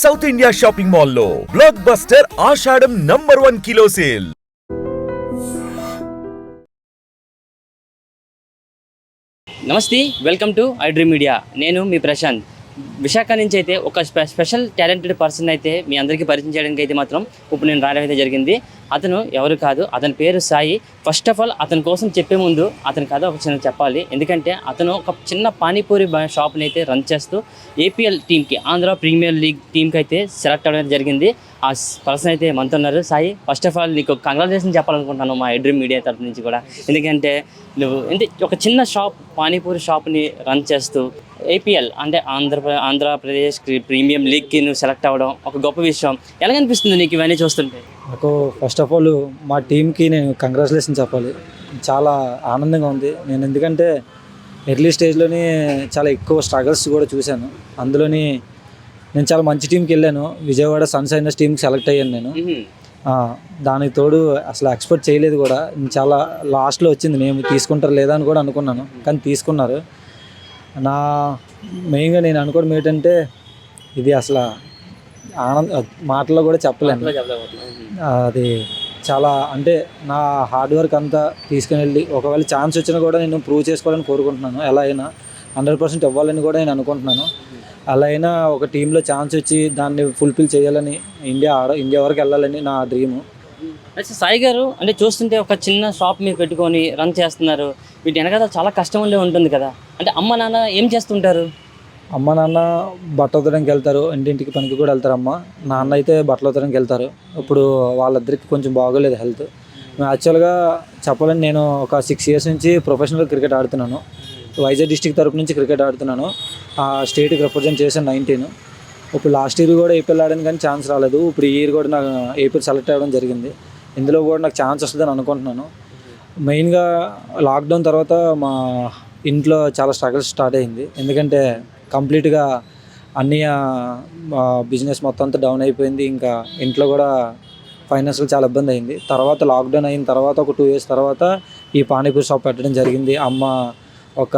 South India shopping మాల్లో blockbuster Ashadham number one kilo sale నమస్తే welcome to I dream media నేను మీ ప్రశాంత్. విశాఖ నుంచి అయితే ఒక స్పె స్పెషల్ టాలెంటెడ్ పర్సన్ అయితే మీ అందరికీ పరిచయం చేయడానికి అయితే మాత్రం ఇప్పుడు నేను రావడం అయితే జరిగింది. అతను ఎవరు కాదు అతని పేరు సాయి. ఫస్ట్ ఆఫ్ ఆల్ అతని కోసం చెప్పే ముందు అతని కథ ఒక చిన్న చెప్పాలి. ఎందుకంటే అతను ఒక చిన్న పానీపూరి షాప్ని అయితే రన్ చేస్తూ ఏపీఎల్ టీంకి ఆంధ్ర ప్రీమియర్ లీగ్ టీంకి అయితే సెలెక్ట్ అవ్వడం జరిగింది. ఆ పర్సన్ అయితే మనతో ఉన్నారు. సాయి ఫస్ట్ ఆఫ్ ఆల్ నీకు కంగ్రాచులేషన్ చెప్పాలనుకుంటున్నాను మా ఎడ్రీ మీడియా తరఫు నుంచి కూడా. ఎందుకంటే నువ్వు అంటే ఒక చిన్న షాప్ పానీపూరి షాప్ని రన్ చేస్తూ ఏపీఎల్ అంటే ఆంధ్ర ఆంధ్రప్రదేశ్ ప్రీమియం లీగ్కి నువ్వు సెలెక్ట్ అవ్వడం ఒక గొప్ప విషయం. ఎలాగనిపిస్తుంది నీకు ఇవన్నీ చూస్తుంటే? నాకు ఫస్ట్ ఆఫ్ ఆల్ మా టీంకి నేను కంగ్రాచులేషన్ చెప్పాలి. చాలా ఆనందంగా ఉంది. నేను ఎందుకంటే ఎర్లీ స్టేజ్లోనే చాలా ఎక్కువ స్ట్రగల్స్ కూడా చూశాను. అందులోని నేను చాలా మంచి టీంకి వెళ్ళాను. విజయవాడ సన్షైనర్స్ టీంకి సెలెక్ట్ అయ్యాను నేను. దానికి తోడు అసలు ఎక్స్పెక్ట్ చేయలేదు కూడా. చాలా లాస్ట్లో వచ్చింది. నేను తీసుకుంటారు లేదా అని కూడా అనుకున్నాను. కానీ తీసుకున్నారు. నా మెయిన్గా నేను అనుకోవడం ఏంటంటే ఇది అసలు ఆనంద మాటల్లో కూడా చెప్పలేను. అది చాలా అంటే నా హార్డ్ వర్క్ అంతా తీసుకుని వెళ్ళి ఒకవేళ ఛాన్స్ వచ్చినా కూడా నేను ప్రూవ్ చేసుకోవాలని కోరుకుంటున్నాను. ఎలా అయినా హండ్రెడ్ పర్సెంట్ ఇవ్వాలని కూడా నేను అనుకుంటున్నాను. అలా అయినా ఒక టీంలో ఛాన్స్ వచ్చి దాన్ని ఫుల్ఫిల్ చేయాలని ఇండియా ఆడ ఇండియా వరకు వెళ్ళాలని నా డ్రీము. అయితే సాయి గారు అంటే చూస్తుంటే ఒక చిన్న షాప్ మీరు పెట్టుకొని రన్ చేస్తున్నారు. వీటి వెనకాల చాలా కష్టం ఉండే ఉంటుంది కదా. అంటే అమ్మ నాన్న ఏం చేస్తుంటారు? అమ్మ నాన్న బట్టలు ఉతడానికి వెళ్తారు. ఇంటింటికి పనికి కూడా వెళ్తారు అమ్మ. నాన్న అయితే బట్టలు ఉతడానికి వెళ్తారు. ఇప్పుడు వాళ్ళిద్దరికి కొంచెం బాగోలేదు హెల్త్. యాక్చువల్గా చెప్పాలని నేను ఒక సిక్స్ ఇయర్స్ నుంచి ప్రొఫెషనల్ క్రికెట్ ఆడుతున్నాను. వైజాగ్ డిస్టిక్ తరపు నుంచి క్రికెట్ ఆడుతున్నాను. ఆ స్టేట్కి రిప్రజెంట్ చేశాను నైన్టీన్. ఇప్పుడు లాస్ట్ ఇయర్ కూడా ఏపీఎల్ ఆడాను కానీ ఛాన్స్ రాలేదు. ఇప్పుడు ఈ ఇయర్ కూడా నాకు ఏపీఎల్ సెలెక్ట్ అవ్వడం జరిగింది. ఇందులో కూడా నాకు ఛాన్స్ వస్తుందని అనుకుంటున్నాను. మెయిన్గా లాక్డౌన్ తర్వాత మా ఇంట్లో చాలా స్ట్రగుల్స్ స్టార్ట్ అయింది. ఎందుకంటే కంప్లీట్గా అన్ని బిజినెస్ మొత్తం అంతా డౌన్ అయిపోయింది. ఇంకా ఇంట్లో కూడా ఫైనాన్షియల్ చాలా ఇబ్బంది అయింది. తర్వాత లాక్డౌన్ అయిన తర్వాత ఒక టూ ఇయర్స్ తర్వాత ఈ పానీపూరి షాప్ పెట్టడం జరిగింది. అమ్మ ఒక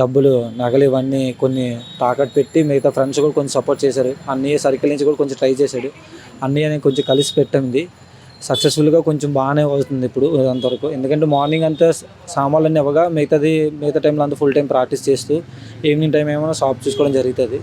డబ్బులు నగలు ఇవన్నీ కొన్ని తాకట్టు పెట్టి మిగతా ఫ్రెండ్స్ కూడా కొంచెం సపోర్ట్ చేశారు. అన్నయ్య సర్కిల్ నుంచి కూడా కొంచెం ట్రై చేశాడు. అన్నయ్య నేను కొంచెం కలిసి పెట్టింది. సక్సెస్ఫుల్గా కొంచెం బాగానే అవుతుంది ఇప్పుడు అంతవరకు ఎందుకంటే మార్నింగ్ అంతా సామాన్లన్నీ ఇవ్వగా మిగతాది మిగతా టైంలో అంతా ఫుల్ టైం ప్రాక్టీస్ చేస్తూ ఈవినింగ్ టైం ఏమైనా షాప్ చూసుకోవడం జరుగుతుంది.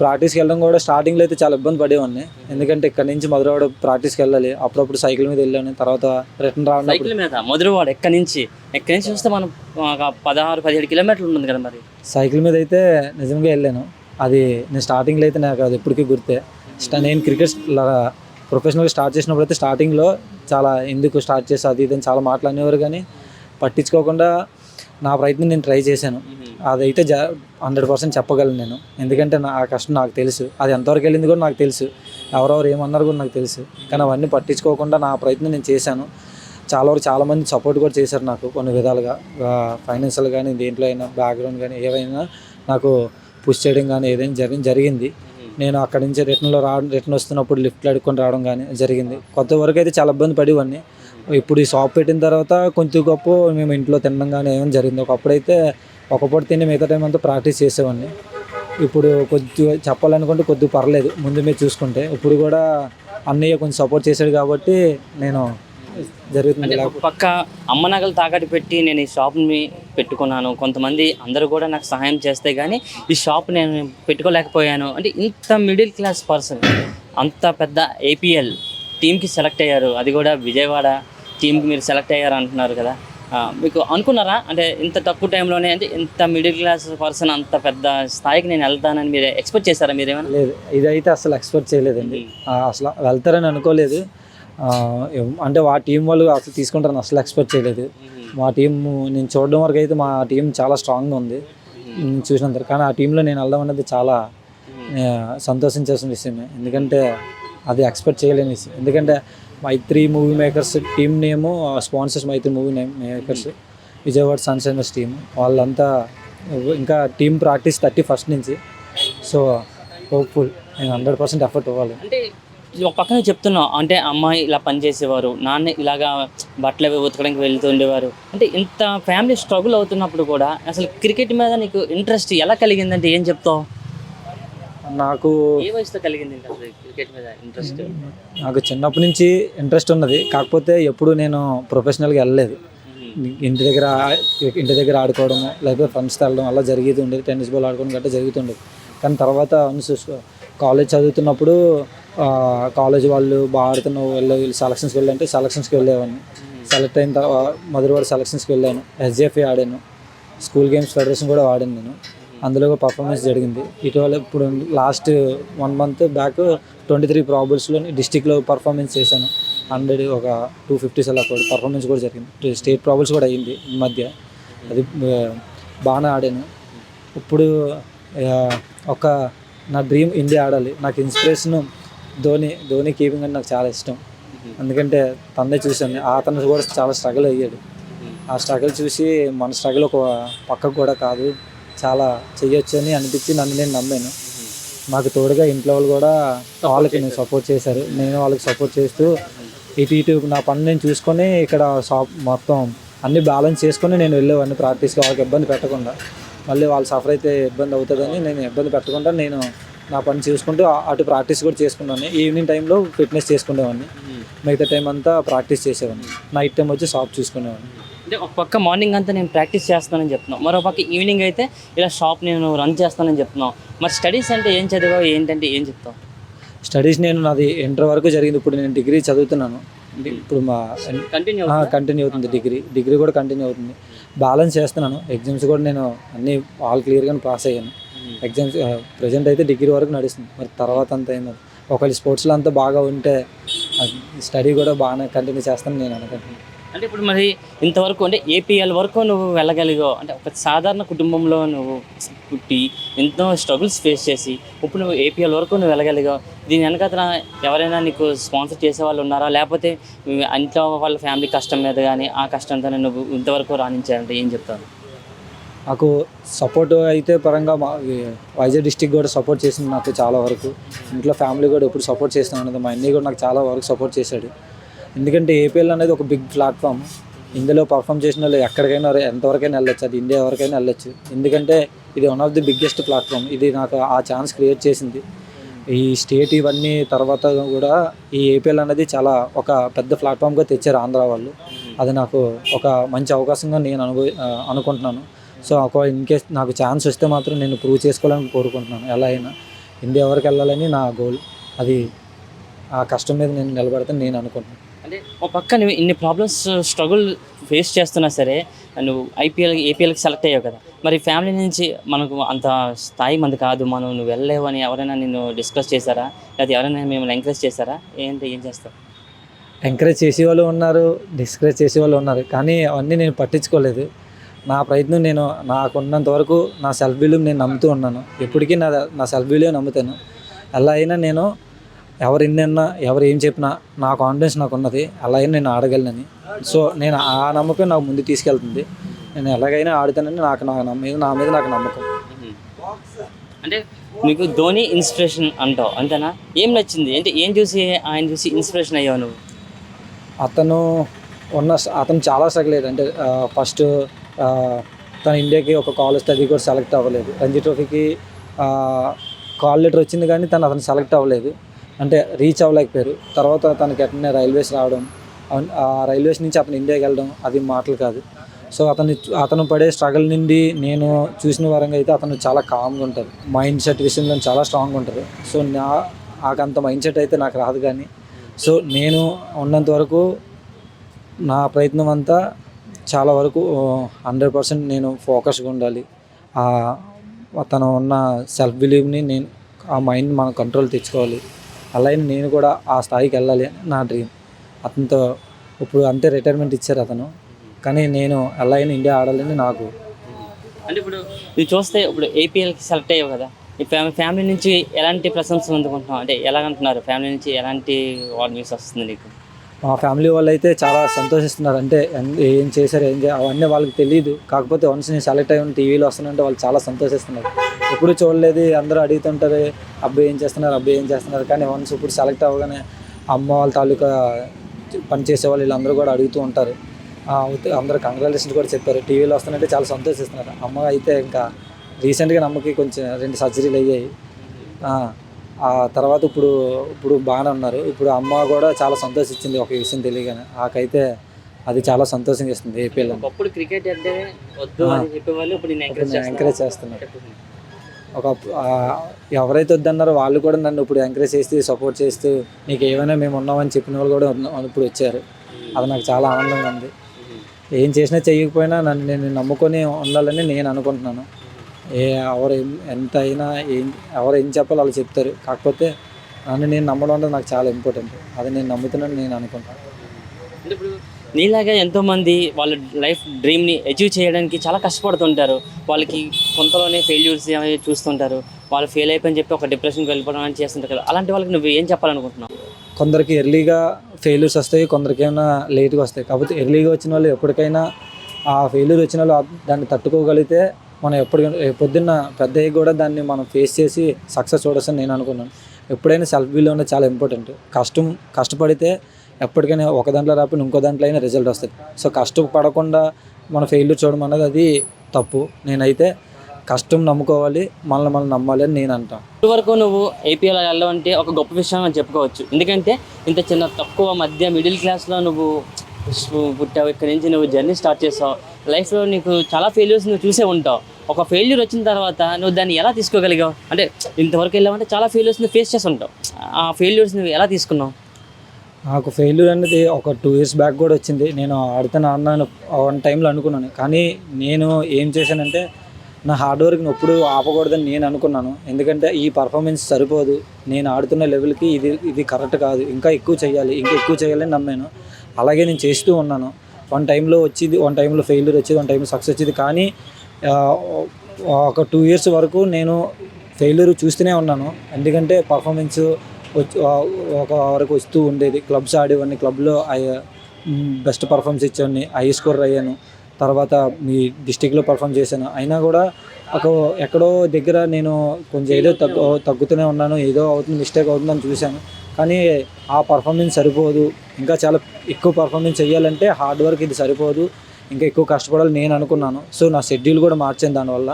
ప్రాక్టీస్కి వెళ్ళడం కూడా స్టార్టింగ్లో అయితే చాలా ఇబ్బంది పడేవాడిని. ఎందుకంటే ఇక్కడ నుంచి మధురవాడ ప్రాక్టీస్కి వెళ్ళాలి. అప్పుడప్పుడు సైకిల్ మీద వెళ్ళాను తర్వాత రిటర్న్ రావడం సైకిల్ మీద? మధురవాడ ఎక్కడి నుంచి? ఎక్కడి నుంచి చూస్తే మనం ఒక పదహారు పదిహేడు కిలోమీటర్లు ఉంటుంది కదా మరి? సైకిల్ మీద అయితే నిజంగా వెళ్ళాను. అది నేను స్టార్టింగ్లో అయితే నాకు అది ఎప్పటికీ గుర్తే. నేను క్రికెట్ ప్రొఫెషనల్గా స్టార్ట్ చేసినప్పుడు అయితే స్టార్టింగ్లో చాలా ఎందుకు స్టార్ట్ చేసి అది ఇది చాలా మాటలు అనేవారు కానీ పట్టించుకోకుండా నా ప్రయత్నం నేను ట్రై చేశాను. అదైతే జ హండ్రెడ్ పర్సెంట్ చెప్పగలను నేను. ఎందుకంటే నా ఆ కష్టం నాకు తెలుసు. అది ఎంతవరకు వెళ్ళింది కూడా నాకు తెలుసు. ఎవరెవరు ఏమన్నారు కూడా నాకు తెలుసు. కానీ అవన్నీ పట్టించుకోకుండా నా ప్రయత్నం నేను చేశాను. చాలా వరకు చాలామంది సపోర్ట్ కూడా చేశారు నాకు కొన్ని విధాలుగా. ఫైనాన్షియల్ కానీ దేంట్లో అయినా బ్యాక్గ్రౌండ్ కానీ ఏవైనా నాకు పుష్ చేయడం కానీ ఏదైనా జరిగి జరిగింది. నేను అక్కడి నుంచి రిటర్న్లో రావడం రిటర్న్ వస్తున్నప్పుడు లిఫ్ట్లో అడుక్కొని రావడం కానీ జరిగింది. కొత్త వరకు అయితే చాలా ఇబ్బంది పడేవాడిని ఇప్పుడు ఈ షాప్ పెట్టిన తర్వాత కొంచెం గొప్ప మేము ఇంట్లో తినడం కానీ ఏమైనా జరిగింది. ఒకప్పుడైతే ఒక పూట తిని మిగతా టైం అంతా ప్రాక్టీస్ చేసేవాడిని. ఇప్పుడు కొద్దిగా చెప్పాలనుకుంటే కొద్దిగా పర్లేదు. ముందు మీరు చూసుకుంటే. ఇప్పుడు కూడా అన్నయ్య కొంచెం సపోర్ట్ చేశాడు కాబట్టి నేను జరుగుతుంది. పక్క అమ్మ నగలు తాకట్టు పెట్టి నేను ఈ షాప్ని పెట్టుకున్నాను. కొంతమంది అందరూ కూడా నాకు సహాయం చేస్తే కానీ ఈ షాప్ నేను పెట్టుకోలేకపోయాను. అంటే ఇంత మిడిల్ క్లాస్ పర్సన్ అంత పెద్ద ఏపీఎల్ టీంకి సెలెక్ట్ అయ్యారు. అది కూడా విజయవాడ టీంకి మీరు సెలెక్ట్ అయ్యారు అంటున్నారు కదా. మీకు అనుకున్నారా? అంటే ఇంత తక్కువ టైంలోనే అంటే ఇంత మిడిల్ క్లాస్ పర్సన్ అంత పెద్ద స్థాయికి నేను వెళ్తానని మీరు ఎక్స్పెక్ట్ చేశారా మీరేమైనా? లేదు ఇదైతే అసలు ఎక్స్పెక్ట్ చేయలేదండి. అసలు వెళ్తారని అనుకోలేదు. అంటే మా టీం వాళ్ళు అసలు తీసుకుంటారని అసలు ఎక్స్పెక్ట్ చేయలేదు. మా టీం నేను చూడడం వరకు అయితే మా టీం చాలా స్ట్రాంగ్గా ఉంది. చూసినంత కానీ ఆ టీంలో నేను వెళ్ళడం అనేది చాలా సంతోషించాల్సిన విషయమే. ఎందుకంటే అది ఎక్స్పెక్ట్ చేయలేని విషయం. ఎందుకంటే మైత్రి మూవీ మేకర్స్ టీం నేము sponsors Mythri movie makers Vijayawada Sunshiners team వాళ్ళంతా ఇంకా టీం ప్రాక్టీస్ థర్టీ ఫస్ట్ నుంచి. సో హోప్ఫుల్ నేను హండ్రెడ్ పర్సెంట్ ఎఫర్ట్ ఇవ్వాలి. అంటే ఒక పక్కన చెప్తున్నావు అంటే అమ్మాయి ఇలా పనిచేసేవారు నాన్న ఇలాగా బట్టలు అవి ఉతకడానికి వెళ్తూ ఉండేవారు. అంటే ఇంత ఫ్యామిలీ స్ట్రగుల్ అవుతున్నప్పుడు కూడా అసలు క్రికెట్ మీద నీకు ఇంట్రెస్ట్ ఎలా కలిగిందంటే ఏం చెప్తావు? నాకు ఏ వయసులో కలిగింది క్రికెట్ మీద ఇంట్రెస్ట్ నాకు చిన్నప్పటి నుంచి ఇంట్రెస్ట్ ఉన్నది. కాకపోతే ఎప్పుడు నేను ప్రొఫెషనల్గా వెళ్ళలేదు. ఇంటి దగ్గర ఇంటి దగ్గర ఆడుకోవడము లేకపోతే ఫ్రెండ్స్తో వెళ్ళడం అలా జరిగేది ఉండేది. టెన్నిస్ బాల్ ఆడుకోవడం గట్రా జరుగుతుండేది. కానీ తర్వాత కాలేజ్ చదువుతున్నప్పుడు కాలేజ్ వాళ్ళు బాగా ఆడుతున్నావు వెళ్ళే సెలక్షన్స్కి వెళ్ళంటే సెలక్షన్స్కి వెళ్ళేవాడిని. సెలెక్ట్ అయిన తర్వాత మధురవాడ సెలక్షన్స్కి వెళ్ళాను. ఎస్జేఎఫ్ఏ ఆడాను. స్కూల్ గేమ్స్ ఫెడరేషన్ కూడా ఆడాను నేను. అందులో పర్ఫార్మెన్స్ జరిగింది. ఇటీవల ఇప్పుడు last one month back twenty three ప్రాబుల్స్లో డిస్టిక్లో పర్ఫార్మెన్స్ చేశాను. హండ్రెడ్ ఒక టూ ఫిఫ్టీస్ అలా కూడా పర్ఫార్మెన్స్ కూడా జరిగింది. స్టేట్ ప్రాబుల్స్ కూడా అయ్యింది ఈ మధ్య. అది బాగానే ఆడాను. ఇప్పుడు ఒక నా డ్రీమ్ ఇండియా ఆడాలి. నాకు ఇన్స్పిరేషన్ ధోని ధోని కీపింగ్ అంటే నాకు చాలా ఇష్టం. ఎందుకంటే తన్నే చూశాను అతను కూడా చాలా స్ట్రగుల్ అయ్యాడు. ఆ స్ట్రగుల్ చూసి మన స్ట్రగుల్ ఒక పక్కకు కూడా కాదు చాలా చెయ్యొచ్చు అని అనిపించి నన్ను నేను నమ్మాను. నాకు తోడుగా ఇంట్లో వాళ్ళు కూడా వాళ్ళకి నేను సపోర్ట్ చేశారు. నేను వాళ్ళకి సపోర్ట్ చేస్తూ ఇటు ఇటు నా పని నేను చూసుకొని ఇక్కడ షాప్ మొత్తం అన్ని బ్యాలెన్స్ చేసుకొని నేను వెళ్ళేవాడిని. ప్రాక్టీస్కి వాళ్ళకి ఇబ్బంది పెట్టకుండా. మళ్ళీ వాళ్ళు సఫర్ అయితే ఇబ్బంది అవుతుందని నేను ఇబ్బంది పెట్టకుండా నేను నా పని చూసుకుంటూ అటు ప్రాక్టీస్ కూడా చేసుకున్నాను. ఈవినింగ్ టైంలో ఫిట్నెస్ చేసుకునేవాడిని. మిగతా టైం అంతా ప్రాక్టీస్ చేసేవాడిని. నైట్ టైం వచ్చి షాప్ చూసుకునేవాడిని. అంటే ఒక పక్క మార్నింగ్ అంతా నేను ప్రాక్టీస్ చేస్తానని చెప్తున్నాను మరో పక్క ఈవినింగ్ అయితే ఇలా షాప్ నేను రన్ చేస్తానని చెప్తున్నాను మరి స్టడీస్ అంటే ఏం చదివావు? ఏంటంటే ఏం చెప్తావు? స్టడీస్ నేను నాది ఇంటర్ వరకు జరిగింది. ఇప్పుడు నేను డిగ్రీ చదువుతున్నాను. ఇప్పుడు మా కంటిన్యూ కంటిన్యూ అవుతుంది? డిగ్రీ డిగ్రీ కూడా కంటిన్యూ అవుతుంది. బ్యాలెన్స్ చేస్తున్నాను. ఎగ్జామ్స్ కూడా నేను అన్ని ఆల్ క్లియర్గా పాస్ అయ్యాను. ఎగ్జామ్స్ ప్రజెంట్ అయితే డిగ్రీ వరకు నడుస్తుంది. మరి తర్వాత అంత ఏందో ఒకవేళ స్పోర్ట్స్లో అంతా బాగా ఉంటే స్టడీ కూడా బాగానే కంటిన్యూ చేస్తాను నేను అనుకుంటున్నాను. అంటే ఇప్పుడు మరి ఇంతవరకు అంటే ఏపీఎల్ వరకు నువ్వు వెళ్ళగలిగావు. అంటే ఒక సాధారణ కుటుంబంలో నువ్వు పుట్టి ఎంతో స్ట్రగుల్స్ ఫేస్ చేసి ఇప్పుడు నువ్వు ఏపీఎల్ వరకు నువ్వు వెళ్ళగలిగావు. దీని వెనకాతన ఎవరైనా నీకు స్పాన్సర్ చేసే వాళ్ళు ఉన్నారా? లేకపోతే ఇంట్లో వాళ్ళ ఫ్యామిలీ కష్టం మీద కానీ ఆ కష్టంతోనే నువ్వు ఇంతవరకు రాణించారంటే ఏం చెప్తాను నాకు సపోర్ట్ అయితే పరంగా మా వైజాగ్ డిస్టిక్ కూడా సపోర్ట్ చేసింది నాకు చాలా వరకు. ఇంట్లో ఫ్యామిలీ కూడా ఎప్పుడు సపోర్ట్ చేస్తున్నాను మా అన్నయ్య కూడా నాకు చాలా వరకు సపోర్ట్ చేశాడు. ఎందుకంటే ఏపీఎల్ అనేది ఒక బిగ్ ప్లాట్ఫామ్ ఇందులో పర్ఫామ్ చేసిన వాళ్ళు ఎక్కడికైనా ఎంతవరకైనా వెళ్ళొచ్చు. అది ఇండియా వరకైనా వెళ్ళొచ్చు. ఎందుకంటే ఇది one of the biggest platform ఇది నాకు ఆ ఛాన్స్ క్రియేట్ చేసింది. ఈ స్టేట్ ఇవన్నీ తర్వాత కూడా ఈ ఏపీఎల్ అనేది చాలా ఒక పెద్ద ప్లాట్ఫామ్గా తెచ్చారు ఆంధ్ర వాళ్ళు. అది నాకు ఒక మంచి అవకాశంగా నేను అనుభవి అనుకుంటున్నాను. సో ఒక ఇన్ కేస్ నాకు ఛాన్స్ వస్తే మాత్రం నేను ప్రూవ్ చేసుకోవాలని కోరుకుంటున్నాను. ఎలా అయినా ఇండియా వరకు వెళ్ళాలని నా గోల్. అది ఆ కష్టం మీద నేను నిలబడతాను నేను అనుకుంటున్నాను. అంటే ఒక పక్క నువ్వు ఇన్ని ప్రాబ్లమ్స్ స్ట్రగుల్ ఫేస్ చేస్తున్నా సరే నువ్వు ఐపీఎల్ ఏపీఎల్కి సెలెక్ట్ అయ్యావు కదా. మరి ఫ్యామిలీ నుంచి మనకు అంత స్థాయి మంది కాదు. మనం నువ్వు వెళ్ళలేవు అని ఎవరైనా నిన్ను డిస్కస్ చేశారా? లేకపోతే ఎవరైనా మిమ్మల్ని ఎంకరేజ్ చేశారా? ఏంటి ఏం చేస్తావు? ఎంకరేజ్ చేసేవాళ్ళు ఉన్నారు డిస్కరేజ్ చేసేవాళ్ళు ఉన్నారు. కానీ అవన్నీ నేను పట్టించుకోలేదు. నా ప్రయత్నం నేను నాకున్నంత వరకు నా సెల్ఫ్ బిలీవ్ నేను నమ్ముతూ ఉన్నాను. ఎప్పటికీ నా నా సెల్ఫ్ బిలీవ్ నమ్ముతాను. ఎలా అయినా నేను ఎవరు ఎన్నన్నా ఎవరు ఏం చెప్పినా నా కాన్ఫిడెన్స్ నాకు ఉన్నది అలా అయినా నేను ఆడగలనని. సో నేను ఆ నమ్మకం నాకు ముందు తీసుకెళ్తుంది. నేను ఎలాగైనా ఆడుతానని నాకు నా నా మీద నా మీద నాకు నమ్మకం. అంటే నీకు ధోని ఇన్స్పిరేషన్ అంటావు అంతేనా? ఏం నచ్చింది? అంటే ఏం చూసి ఆయన చూసి ఇన్స్పిరేషన్ అయ్యావు నువ్వు? అతను ఉన్న అతను చాలా సగలేదు అంటే ఫస్ట్ తన ఇండియాకి ఒక కాల్ వస్తే అది కూడా సెలెక్ట్ అవ్వలేదు. రంజీ ట్రోఫీకి కాల్ లెటర్ వచ్చింది కానీ తను అతను సెలెక్ట్ అవ్వలేదు. అంటే రీచ్ అవ్వలేకపోయారు. తర్వాత తనకి ఎట్లనే రైల్వేస్ రావడం ఆ రైల్వేస్ నుంచి అతను ఇండియాకి వెళ్ళడం అది మాటలు కాదు. సో అతను అతను పడే స్ట్రగుల్ నుండి నేను చూసిన వరంగా అయితే అతను చాలా కామ్గా ఉంటారు మైండ్ సెట్ విషయంలో చాలా స్ట్రాంగ్గా ఉంటారు సో నా అంత మైండ్ సెట్ అయితే నాకు రాదు కానీ సో నేను ఉన్నంత వరకు నా ప్రయత్నం అంతా చాలా వరకు హండ్రెడ్ పర్సెంట్ నేను ఫోకస్గా ఉండాలి. ఆ తను ఉన్న సెల్ఫ్ బిలీవ్ని నేను ఆ మైండ్ మనం కంట్రోల్ తెచ్చుకోవాలి. అలాగే నేను కూడా ఆ స్థాయికి వెళ్ళాలి అని నా డ్రీమ్. అతనితో ఇప్పుడు అంతే రిటైర్మెంట్ ఇచ్చారు అతను. కానీ నేను ఎలా అయినా ఇండియా ఆడాలని నాకు అంటే ఇప్పుడు నువ్వు చూస్తే ఇప్పుడు ఏపీఎల్కి సెలెక్ట్ అయ్యావు కదా ఈ ఫ్యామిలీ ఫ్యామిలీ నుంచి ఎలాంటి ప్రశంసలు అందుకుంటున్నావు? అంటే ఎలాగంటున్నారు? ఫ్యామిలీ నుంచి ఎలాంటి వార్ న్యూస్ వస్తుంది నీకు? మా ఫ్యామిలీ వాళ్ళు అయితే చాలా సంతోషిస్తున్నారు. అంటే ఏం చేశారు ఏం చేయాలి అవన్నీ వాళ్ళకి తెలియదు కాకపోతే వన్స్ నేను సెలెక్ట్ అయ్యి టీవీలో వస్తానంటే వాళ్ళు చాలా సంతోషిస్తున్నారు. ఎప్పుడు చూడలేదు అందరూ అడుగుతుంటారు అబ్బాయి ఏం చేస్తున్నారు అబ్బాయి ఏం చేస్తున్నారు. కానీ వన్స్ ఇప్పుడు సెలెక్ట్ అవ్వగానే అమ్మ వాళ్ళ తాలూకా పని చేసే వాళ్ళు వీళ్ళందరూ కూడా అడుగుతూ ఉంటారు. ఆ, అందరూ కంగ్రాచులేషన్స్ కూడా చెప్పారు. టీవీలో వస్తానంటే చాలా సంతోషిస్తున్నారు. అమ్మ అయితే ఇంకా రీసెంట్గా నమ్మకి కొంచెం రెండు సర్జరీలు అయ్యాయి. ఆ, తర్వాత ఇప్పుడు ఇప్పుడు బాగానే ఉన్నారు. ఇప్పుడు అమ్మ కూడా చాలా సంతోషించింది ఒక విషయం తెలియగానే. నాకైతే అది చాలా సంతోషంగా ఇస్తుంది ఏపీలో. ఒకప్పుడు క్రికెట్ అంటే వద్దు ఆ. అని చెప్పేవాళ్ళు ఇప్పుడు నేను ఎంకరేజ్ చేస్తున్నారు ఒక ఎవరైతే వద్దన్నారో వాళ్ళు కూడా నన్ను ఇప్పుడు ఎంకరేజ్ చేస్తూ సపోర్ట్ చేస్తూ నీకు ఏమైనా మేము ఉన్నామని చెప్పిన వాళ్ళు కూడా ఇప్పుడు వచ్చారు. అది నాకు చాలా ఆనందంగా ఉంది. ఏం చేసినా చేయకపోయినా నన్ను నేను నమ్ముకొని ఉండాలని నేను అనుకుంటున్నాను. ఏ ఎవరు ఎంత అయినా ఏం ఎవరు ఏం చెప్పాలో వాళ్ళు చెప్తారు. కాకపోతే నన్ను నేను నమ్మడం అనేది నాకు చాలా ఇంపార్టెంట్ అది నేను నమ్ముతున్నాను నేను అనుకుంటున్నాను అంటే ఇప్పుడు నీలాగా ఎంతోమంది వాళ్ళ లైఫ్ డ్రీమ్ని అచీవ్ చేయడానికి చాలా కష్టపడుతుంటారు. వాళ్ళకి కొంతలోనే ఫెయిల్యూర్స్ అవి చూస్తుంటారు. వాళ్ళు ఫెయిల్ అయిపోయి చెప్పి ఒక డిప్రెషన్కి వెళ్ళిపోవడం అని చేస్తుంటారు కదా. అలాంటి వాళ్ళకి నువ్వు ఏం చెప్పాలనుకుంటున్నావు? కొందరికి ఎర్లీగా ఫెయిల్యూర్స్ వస్తాయి కొందరికి ఏమైనా లేట్గా వస్తాయి. కాకపోతే ఎర్లీగా వచ్చిన వాళ్ళు ఎప్పటికైనా ఆ ఫెయిల్యూర్ వచ్చిన వాళ్ళు దాన్ని తట్టుకోగలిగితే మనం ఎప్పటికైనా పొద్దున్న పెద్ద కూడా దాన్ని మనం ఫేస్ చేసి సక్సెస్ చూడొచ్చని నేను అనుకున్నాను. ఎప్పుడైనా సెల్ఫ్ బిల్ అనేది చాలా ఇంపార్టెంట్ కష్టం కష్టపడితే ఎప్పటికైనా ఒక దాంట్లో రాపి ఇంకో దాంట్లో అయినా రిజల్ట్ వస్తుంది సో కష్టపడకుండా మన ఫెయిల్యూర్ చూడడం అనేది అది తప్పు. నేనైతే కష్టం నమ్ముకోవాలి మనల్ని మనం నమ్మాలి అని నేను అంటాను. ఇప్పటివరకు నువ్వు ఏపీఎల్ వెళ్ళడం అంటే ఒక గొప్ప విషయం అని చెప్పుకోవచ్చు. ఎందుకంటే ఇంత చిన్న తక్కువ మధ్య మిడిల్ క్లాస్లో నువ్వు పుట్టావు ఇక్కడ నుంచి నువ్వు జర్నీ స్టార్ట్ చేసావు. లైఫ్లో నీకు చాలా ఫెయిల్యూర్స్ నువ్వు చూసే ఉంటావు. ఒక ఫెయిల్యూర్ వచ్చిన తర్వాత నువ్వు దాన్ని ఎలా తీసుకోగలిగావు? అంటే ఇంతవరకు వెళ్ళావంటే చాలా ఫెయిల్యూర్స్ని ఫేస్ చేసి ఉంటావు. ఆ ఫెయిల్యూర్స్ నువ్వు ఎలా తీసుకున్నావు? నాకు ఫెయిల్యూర్ అనేది ఒక టూ ఇయర్స్ బ్యాక్ కూడా వచ్చింది. నేను ఆడుతున్న అన్నాను వన్ టైంలో అనుకున్నాను. కానీ నేను ఏం చేశానంటే నా హార్డ్ వర్క్ని ఎప్పుడు ఆపకూడదని నేను అనుకున్నాను. ఎందుకంటే ఈ పర్ఫార్మెన్స్ సరిపోదు. నేను ఆడుతున్న లెవెల్కి ఇది ఇది కరెక్ట్ కాదు. ఇంకా ఎక్కువ చేయాలి ఇంకా ఎక్కువ చేయాలని నమ్మాను. అలాగే నేను చేస్తూ ఉన్నాను. వన్ టైంలో వచ్చేది వన్ టైంలో ఫెయిల్యూర్ వచ్చేది వన్ టైంలో సక్సెస్ వచ్చేది. కానీ ఒక టూ ఇయర్స్ వరకు నేను ఫెయిల్యూర్ చూస్తూనే ఉన్నాను. ఎందుకంటే పర్ఫార్మెన్స్ ఒక వరకు వస్తూ ఉండేది. క్లబ్స్ ఆడేవాడిని. క్లబ్లో బెస్ట్ పర్ఫార్మెన్స్ ఇచ్చేవాడిని. హై స్కోర్ అయ్యాను. తర్వాత మీ డిస్టిక్లో పర్ఫామ్ చేశాను. అయినా కూడా ఒక ఎక్కడో దగ్గర నేను కొంచెం ఏదో తగ్గు తగ్గుతూనే ఉన్నాను. ఏదో అవుతుంది మిస్టేక్ అవుతుందని చూశాను. కానీ ఆ పర్ఫార్మెన్స్ సరిపోదు. ఇంకా చాలా ఎక్కువ పర్ఫార్మెన్స్ చేయాలంటే హార్డ్ వర్క్ ఇది సరిపోదు. ఇంకా ఎక్కువ కష్టపడాలి నేను అనుకున్నాను. సో నా షెడ్యూల్ కూడా మార్చాను దానివల్ల.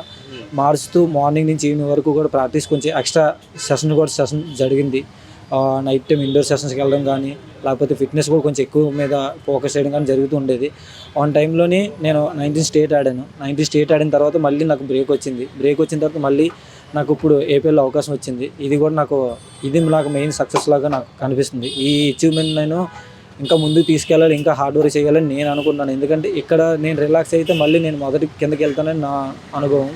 మార్చుతూ మార్నింగ్ నుంచి ఈవినింగ్ వరకు కూడా ప్రాక్టీస్ కొంచెం ఎక్స్ట్రా సెషన్ కూడా సెషన్ జరిగింది. నైట్ టైం ఇండోర్ సెషన్స్కి వెళ్ళడం కానీ లేకపోతే ఫిట్నెస్ కూడా కొంచెం ఎక్కువ మీద ఫోకస్ చేయడం కానీ జరుగుతూ ఉండేది. ఆన్ టైంలోని నేను నైన్టీన్ స్టేట్ ఆడాను. నైన్టీన్ స్టేట్ ఆడిన తర్వాత మళ్ళీ నాకు బ్రేక్ వచ్చింది. బ్రేక్ వచ్చిన తర్వాత మళ్ళీ నాకు ఇప్పుడు ఏపీఎల్లో అవకాశం వచ్చింది. ఇది కూడా నాకు ఇది నాకు మెయిన్ సక్సెస్ లాగా నాకు కనిపిస్తుంది. ఈ అచీవ్మెంట్ నేను ఇంకా ముందు తీసుకెళ్ళాలి ఇంకా హార్డ్ వర్క్ చేయాలని నేను అనుకున్నాను. ఎందుకంటే ఇక్కడ నేను రిలాక్స్ అయితే మళ్ళీ నేను మొదటి కిందకి వెళ్తానని నా అనుభవం.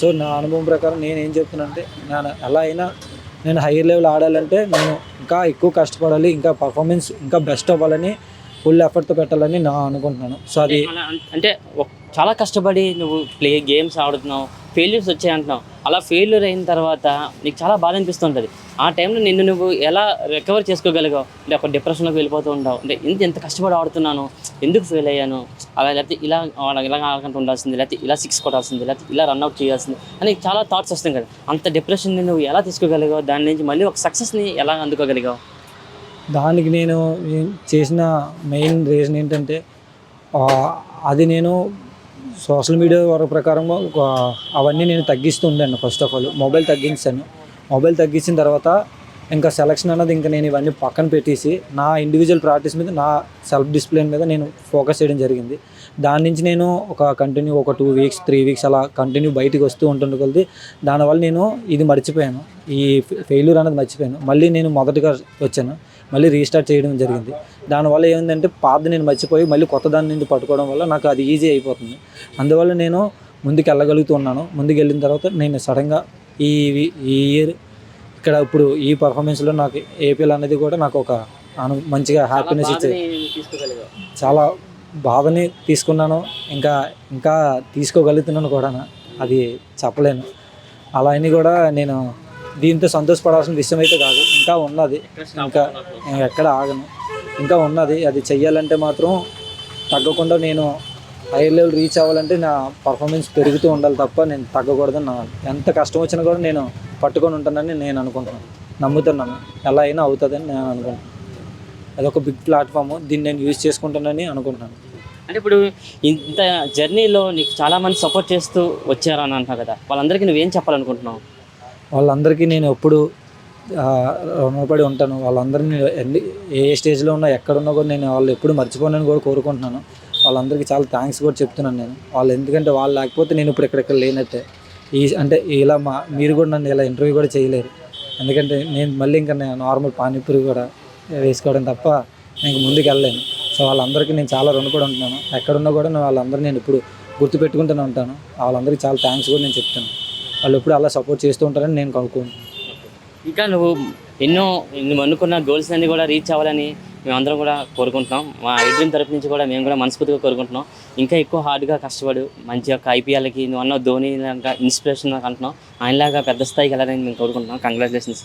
సో నా అనుభవం ప్రకారం నేను ఏం చెప్తున్నానంటే నేను ఎలా అయినా నేను హైయర్ లెవెల్ ఆడాలంటే నేను ఇంకా ఎక్కువ కష్టపడాలి ఇంకా పర్ఫార్మెన్స్ ఇంకా బెస్ట్ అవ్వాలని ఫుల్ ఎఫర్ట్తో పెట్టాలని నా అనుకుంటున్నాను. సో అది అంటే చాలా కష్టపడి నువ్వు ప్లే గేమ్స్ ఆడుతున్నావు ఫెయిల్యూర్స్ వచ్చాయి అంటున్నావు అలా ఫెయిల్యూర్ అయిన తర్వాత నీకు చాలా బాధ అనిపిస్తుంటుంది. ఆ టైంలో నిన్ను నువ్వు ఎలా రికవర్ చేసుకోగలిగావు? అంటే ఒక డిప్రెషన్లోకి వెళ్ళిపోతూ ఉంటావు అంటే ఇంత ఎంత కష్టపడి ఆడుతున్నాను ఎందుకు ఫెయిల్ అయ్యాను? అలా లేకపోతే ఇలా ఇలా ఆడకుండా ఉండాల్సింది లేకపోతే ఇలా సిక్స్ కొట్టాల్సింది లేకపోతే ఇలా రన్అట్ చేయాల్సింది అని చాలా థాట్స్ వస్తాయి కదా. అంత డిప్రెషన్ని నువ్వు ఎలా తీసుకోగలిగావు? దాని నుంచి మళ్ళీ ఒక సక్సెస్ని ఎలా అందుకోగలిగావు? దానికి నేను చేసిన మెయిన్ రీజన్ ఏంటంటే అది నేను సోషల్ మీడియా వరకు ప్రకారం ఒక అవన్నీ నేను తగ్గిస్తూ ఉండాను ఫస్ట్ ఆఫ్ ఆల్ మొబైల్ తగ్గించాను. మొబైల్ తగ్గించిన తర్వాత ఇంకా సెలక్షన్ అన్నది ఇంకా నేను ఇవన్నీ పక్కన పెట్టేసి నా ఇండివిజువల్ ప్రాక్టీస్ మీద నా సెల్ఫ్ డిసిప్లిన్ మీద నేను ఫోకస్ చేయడం జరిగింది. దాని నుంచి నేను ఒక కంటిన్యూ ఒక టూ వీక్స్ త్రీ వీక్స్ అలా కంటిన్యూ బయటికి వస్తూ ఉంటుండే కొద్ది దానివల్ల నేను ఇది మర్చిపోయాను. ఈ ఫెయిల్యూర్ అనేది మర్చిపోయాను. మళ్ళీ నేను మొదటగా వచ్చాను. మళ్ళీ రీస్టార్ట్ చేయడం జరిగింది. దానివల్ల ఏమైందంటే పాత నేను మర్చిపోయి మళ్ళీ కొత్త దాని నుంచి పట్టుకోవడం వల్ల నాకు అది ఈజీ అయిపోతుంది. అందువల్ల నేను ముందుకు వెళ్ళగలుగుతున్నాను ముందుకు వెళ్ళిన తర్వాత నేను సడన్గా ఈ ఈ ఇయర్ ఇక్కడ ఇప్పుడు ఈ పర్ఫార్మెన్స్లో నాకు ఏపీఎల్ అనేది కూడా నాకు ఒక అను మంచిగా హ్యాపీనెస్ ఇచ్చే బాధని తీసుకోగలిగావు. చాలా బాధని తీసుకున్నాను. ఇంకా ఇంకా తీసుకోగలుగుతున్నాను కూడా అది చెప్పలేను. అలా అని కూడా నేను దీంతో సంతోషపడాల్సిన విషయం అయితే కాదు. ఇంకా ఉన్నది. ఇంకా నేను ఎక్కడ ఆగను. ఇంకా ఉన్నది. అది చెయ్యాలంటే మాత్రం తగ్గకుండా నేను హై లెవెల్ రీచ్ అవ్వాలంటే నా పర్ఫార్మెన్స్ పెరుగుతూ ఉండాలి తప్ప నేను తగ్గకూడదని నా ఎంత కష్టం వచ్చినా కూడా నేను పట్టుకొని ఉంటానని నేను అనుకుంటున్నాను. నమ్ముతున్నాను. ఎలా అయినా అవుతుందని నేను అనుకుంటున్నాను. అదొక బిగ్ ప్లాట్ఫామ్ దీన్ని నేను యూజ్ చేసుకుంటానని అనుకుంటున్నాను. అంటే ఇప్పుడు ఇంత జర్నీలో నీకు చాలా మంది సపోర్ట్ చేస్తూ వచ్చారని అంటున్నావు కదా. వాళ్ళందరికీ నువ్వేం చెప్పాలనుకుంటున్నావు? వాళ్ళందరికీ నేను ఎప్పుడు రుణపడి ఉంటాను. వాళ్ళందరినీ ఎన్ని ఏ స్టేజ్లో ఉన్నా ఎక్కడున్నా కూడా నేను వాళ్ళు ఎప్పుడు మర్చిపోనని కూడా కోరుకుంటున్నాను. వాళ్ళందరికీ చాలా థ్యాంక్స్ కూడా చెప్తున్నాను నేను. వాళ్ళు ఎందుకంటే వాళ్ళు లేకపోతే నేను ఇప్పుడు ఇక్కడ లేనట్టే. ఈ అంటే ఇలా మా మీరు కూడా నన్ను ఇలా ఇంటర్వ్యూ కూడా చేయలేరు. ఎందుకంటే నేను మళ్ళీ ఇంకా నేను నార్మల్ పానీపూరి కూడా వేసుకోవడం తప్ప నేను ముందుకు వెళ్ళలేను. సో వాళ్ళందరికీ నేను చాలా రుణపడి ఉంటున్నాను ఎక్కడున్నా కూడా నేను వాళ్ళందరూ నేను ఇప్పుడు గుర్తుపెట్టుకుంటూనే ఉంటాను. వాళ్ళందరికీ చాలా థ్యాంక్స్ కూడా నేను చెప్తాను. వాళ్ళు ఎప్పుడు అలా సపోర్ట్ చేస్తూ ఉంటారని నేను కనుక్కుంటున్నాను. ఇంకా నువ్వు ఎన్నో నువ్వు అనుకున్న గోల్స్ అన్ని కూడా రీచ్ అవ్వాలని మేమందరం కూడా కోరుకుంటున్నాం. మా ఐడ్రీమ్ తరపు నుంచి కూడా మేము కూడా మనస్ఫూర్తిగా కోరుకుంటున్నాం. ఇంకా ఎక్కువ హార్డ్గా కష్టపడు మంచి యొక్క ఐపీఎల్కి నువ్వు అన్న ధోని లాగా ఇన్స్పిరేషన్ అంటున్నాం ఆయనలాగా పెద్ద స్థాయికి వెళ్ళాలని మేము కోరుకుంటున్నాం. కంగ్రాచులేషన్స్